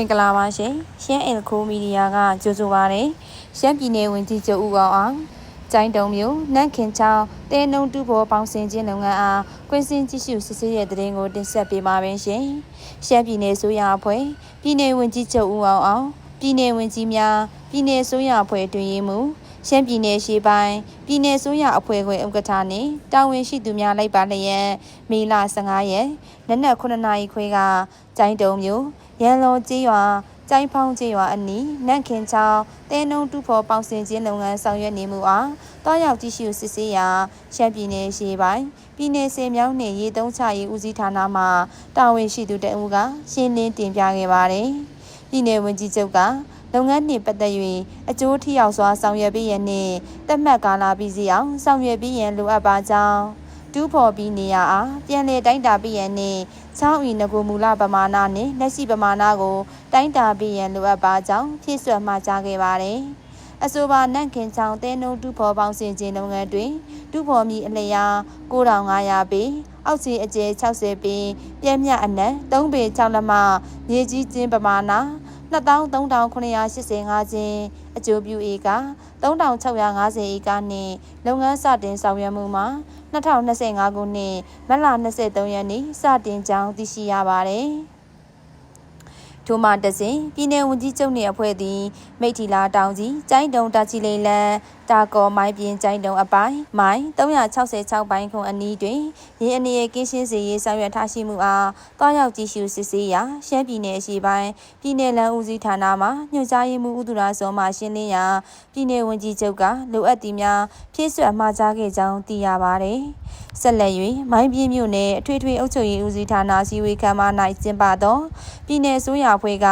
င်္ဂလာပါရှင်ရှမ်းအင်ခိုးမီဒီယာကကြိုဆိုပါရယ်ရှမ်းပြည်နယ်ဝင်ကြီးချုပ်ဦးအောင်အောင်ကျိုင်းတုံမျိုးနန့်ခင်ချောင်းတဲနုံတူဘောပေါင်းစင်ခြင်းလုပ်ငန်းအားကွင်းစင်ကြည့်ရှုစစ်ဆေးတဲ့တဲ့ရင်ကိုတင်ဆက်ပေးပါမယ်ရှင်ရှမ်းပြည်နယ်ဆိုရအဖွဲ့ပြည်နယ်ဝင်ကြီးချုပ်ဦးအောင်အောင်ပြည်နယ်ဝင်ကြီးများပြည်နယ်ဆိုရအဖွဲ့တွင်ရေးမှုရှမ်းပြည်နယ်ရှေးပိုင်းပြည်နယ်ဆိုရအဖွဲ့ခွဲဥက္ကဋ္ဌနှင့်တာဝန်ရှိသူများလိုက်ပါလျက်မေလ15ရက်နနက်9:00နာရီခွဲကကျိုင်းတုံမျိုး ရန်လုံးကြီးရွာကျိုင်းဖောင်းကြီးရွာအနီးနန့်ခင်ချောင်းတဲနုံတူဖို့ပေါင်းစင်ခြင်းလုပ်ငန်းဆောင်ရွက်နေမှုအားတောက်ရောက်ကြည့်ရှုစစ်ဆေးရာရှမ်းပြည်နယ်ရှေးပိုင်းပြည်နယ်စေမြောင်းနှင့်ရေသုံးချရေးဦးစီးဌာနမှတာဝန်ရှိသူတအူးကရှင်းလင်းတင်ပြခဲ့ပါတယ်။ပြည်နယ်ဝန်ကြီးချုပ်ကလုပ်ငန်းနှင့်ပတ်သက်၍အကျိုးထိရောက်စွာဆောင်ရွက်ပေးရန်နှင့်တက်မှတ်ကာလပြီးစီအောင်ဆောင်ရွက်ပေးရန်လိုအပ်ပါကြောင်း တူးဖော်ပြီးနေရအားပြန်လည်တိုင်းတာပြီးရန်နှင့်ချောင်းဤငကိုမူလပမာဏနှင့်လက်ရှိပမာဏကိုတိုင်းတာပြီးရန်လိုအပ်ပါကြောင်းဖြည့်ဆွတ်မှာကြားခဲ့ပါတယ်။အဆိုပါနန့်ခင်ချောင်းတဲနုံတူဖော်ပေါင်းစင်ခြင်းလုပ်ငန်းတွင်တူဖော်မီအလျာ9500ပေအောက်ခြေအကျယ်60ပေပြည့်မြတ်အနက်3ပေ6လက်မမြေကြီးကျင်းပမာဏ 23,985ကျင်းအကျိုးပြုဧက3,650ဧကနှင့်လုပ်ငန်းစတင်ဆောင်ရွက်မှုမှာ2025ခုနှစ်မတ်လ23ရက်နေ့စတင်ကြောင်းသိရှိရပါတယ်။ထိုမှတစဉ်ပြည်내ဝန်ကြီးချုပ်နှင့်အဖွဲ့သည်မိထီလာတောင်ကြီးကျိုင်းတုံတာချီလိန်လန် တာကော်မိုင်းပြင်ကျိုင်းတုံအပိုင်းမိုင်း366ပိုင်းခွန်အနီးတွင်ရင်းအနေကင်းရှင်းစေရေးဆောင်ရွက်ထားရှိမှုအားတွားရောက်ကြည့်ရှုစစ်ဆေးရာရှမ်းပြည်နယ်အရှေ့ပိုင်းပြည်နယ်လမ်းဦးစီးဌာနမှညွှန်ကြားရေးမှူးဦးသူရစောမှရှင်းလင်းရာပြည်နယ်ဝန်ကြီးချုပ်ကလိုအပ်သည့်များဖြည့်စွက်မှာကြားခဲ့ကြောင်းသိရပါသည်ဆက်လက်၍မိုင်းပြင်းမြို့နယ်အထွေထွေအုပ်ချုပ်ရေးဦးစီးဌာနစီဝေခမ်းမ၌ကျင်းပသောပြည်내အစိုးရအဖွဲ့က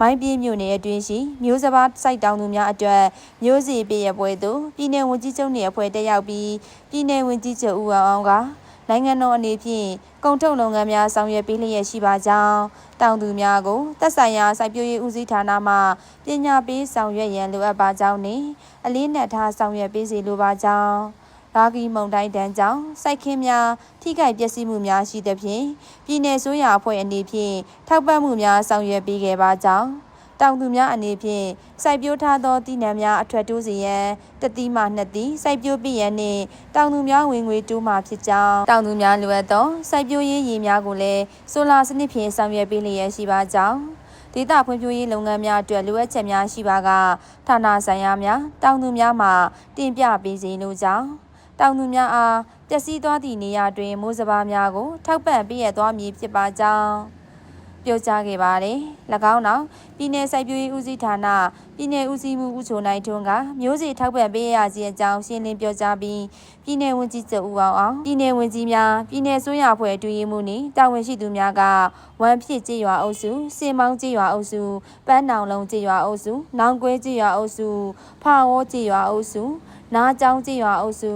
မိုင်းပြင်းမြို့နယ်အတွင်းရှိမျိုးစဘာစိုက်တောင်သူများအတွက်မျိုးစီပြည့်ရပွဲသို့ပြည်내ဝန်ကြီးချုပ်နှင့်အဖွဲ့တက်ရောက်ပြီးပြည်내ဝန်ကြီးချုပ်ဦးအောင်အောင်ကနိုင်ငံတော်အနေဖြင့်ကုန်ထုတ်လုပ်ငန်းများဆောင်ရွက်ပေးလျက်ရှိပါကြောင်းတောင်သူများကိုသက်ဆိုင်ရာစိုက်ပျိုးရေးဦးစီးဌာနမှပညာပေးဆောင်ရွက်ရန်လိုအပ်ပါကြောင်းနှင့်အလေးနက်ထားဆောင်ရွက်ပေးစီလိုပါကြောင်းရာဂီမုံတိုင်းတန်းကြောင့်စိုက်ခင်းများထိခိုက်ပျက်စီးမှုများရှိသဖြင့်ပြည်내ဆိုးရအဖွဲ့အနေဖြင့်ထောက်ပံ့မှုများဆောင်ရွက်ပေးခဲ့ပါကြောင်း တောင်သူများအနေဖြင့်စိုက်ပျိုးထားသောတည်နှံများအထွတ်တိုးစေရန်တတိမှနှစ်တိစိုက်ပျိုးပြရန်နှင့်တောင်သူများဝင်ငွေတိုးမှဖြစ်ကြောင်းတောင်သူများလိုအပ်သောစိုက်ပျိုးရေးရည်များကိုလည်းဆိုလာစနစ်ဖြင့်ဆောင်ရွက်ပေးလျက်ရှိပါကြောင်းဒေသဖွံ့ဖြိုးရေးလုပ်ငန်းများအတွက်လိုအပ်ချက်များရှိပါကဌာနဆိုင်ရာများတောင်သူများမှတင်ပြပေးစေလိုကြောင်းတောင်သူများအားပျက်စီးသွားသည့်နေရာတွင်မိုးစဘာများကိုထောက်ပံ့ပေးရသွားမည်ဖြစ်ပါကြောင်း ပြောကြားခဲ့ပါတယ်။၎င်းနောက်ပြည်내စိုက်ပျိုးရေးဦးစီးဌာနပြည်내ဦးစီးမှုဦးချိုနိုင်ထွန်းကမျိုးစေ့ထောက်ပံ့ပေးရခြင်းအကြောင်းရှင်းလင်းပြောကြားပြီးပြည်내ဝန်ကြီးချုပ်ဦးအောင်အောင်ပြည်내ဝန်ကြီးများပြည်내ဆိုးရဖွဲ့အတွေ့အမှုနှင့်တာဝန်ရှိသူများကဝမ်ဖြစ်ကြေးရွာအုပ်စုစင်မောင်းကြေးရွာအုပ်စုပန်းနောင်လုံးကြေးရွာအုပ်စုနောင်ကွဲကြေးရွာအုပ်စုဖာဝေါကြေးရွာအုပ်စုနားကျောင်းကြေးရွာအုပ်စု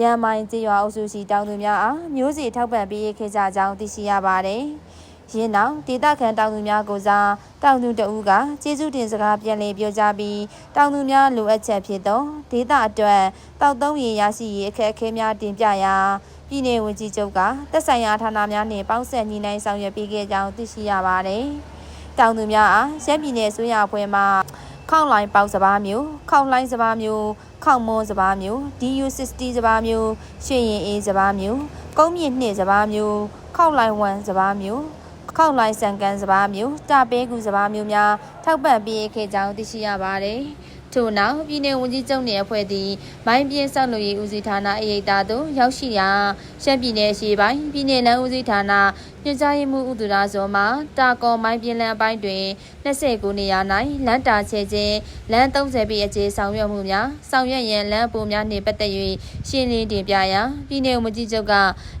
ရန်မိုင်ကြေးရွာအုပ်စုရှိတောင်သူများအားမျိုးစေ့ထောက်ပံ့ပေးခဲ့ကြကြောင်းသိရှိရပါတယ်။ ရင်းနောက်ဒေသခံတောင်သူများကိုစားတောင်သူတဦးကကျေးဇူးတင်စကားပြန်လည်ပြောကြားပြီးတောင်သူများလိုအပ်ချက်ဖြစ်သောဒေသအတွက်တောက်သုံးရရရှိရေးအခက်အခဲများတင်ပြရာပြည်내ဝန်ကြီးချုပ်ကသက်ဆိုင်ရာဌာနများနှင့်ပေါင်းဆက်ညီနိုင်ဆောင်ရွက်ပေးခဲ့ကြောင်းသိရှိရပါတယ်။တောင်သူများအားရှမ်းပြည်နယ်ဆိုရအဖွဲ့မှခေါန့်လိုင်းပေါက်စပားမျိုးခေါန့်လိုင်းစပားမျိုးခေါန့်မွန်းစပားမျိုး DU60 စပားမျိုးရွှေရင်အေးစပားမျိုးကုန်းမြင့်နှစ်စပားမျိုးခေါန့်လိုင်း1စပားမျိုး ခေါန့်လိုင်းစံကန်စပားမျိုးတာပဲကူစပားမျိုးများထောက်ပံ့ပေးခဲ့ကြောင်းသိရှိရပါတယ် ထို့နောက်ပြည်내ဝန်ကြီးချုပ်နယ်အဖွဲ့သည်မိုင်းပြင်းဆောက်လုပ်ရေးဦးစီးဌာနအရေးတာသို့ရောက်ရှိရာရှမ်းပြည်နယ်အရှေ့ပိုင်းပြည်내လမ်းဦးစီးဌာနညွှန်ကြားရေးမှူးဦးသူရဇောမှတာကော်မိုင်းပြင်းလမ်းအပိုင်းတွင်29နေရာ၌လမ်းတာချဲခြင်းလမ်း30ပေအခြေဆောင်ရွက်မှုများဆောင်ရွက်ရန်လမ်းပိုများနှင့်ပတ်သက်၍ရှင်းလင်းတင်ပြရာပြည်내ဝန်ကြီးချုပ်က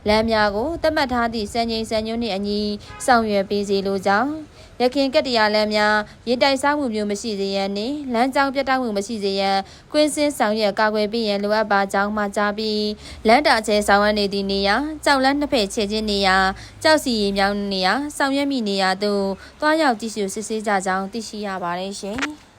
လမ်းများကိုတတ်မှတ်ထားသည့်စံချိန်စံညွှန်းနှင့်အညီဆောင်ရွက်ပေးစီလိုကြောင်း ရခင်ကတ္တရာလမ်းများရင်တိုင်စားမှုမျိုးမရှိစေရန်နှင့်လမ်းကြောင်းပြတ်တောက်မှုမရှိစေရန်ကွင်းစင်းဆောင်ရွက်ကာကွယ်ပေးရန်လိုအပ်ပါကြောင်းမှာကြားပြီးလမ်းတာချဲဆောင်ရွက်နေသည့်နေရာကြောက်လန်းနှစ်ဖက်ခြေချင်းနေရာကြောက်စီရီမြောင်းနေရာဆောင်ရွက်မိနေရာသို့တွားရောက်ကြည့်ရှုစစ်ဆေးကြကြောင်းသိရှိရပါတယ်ရှင်။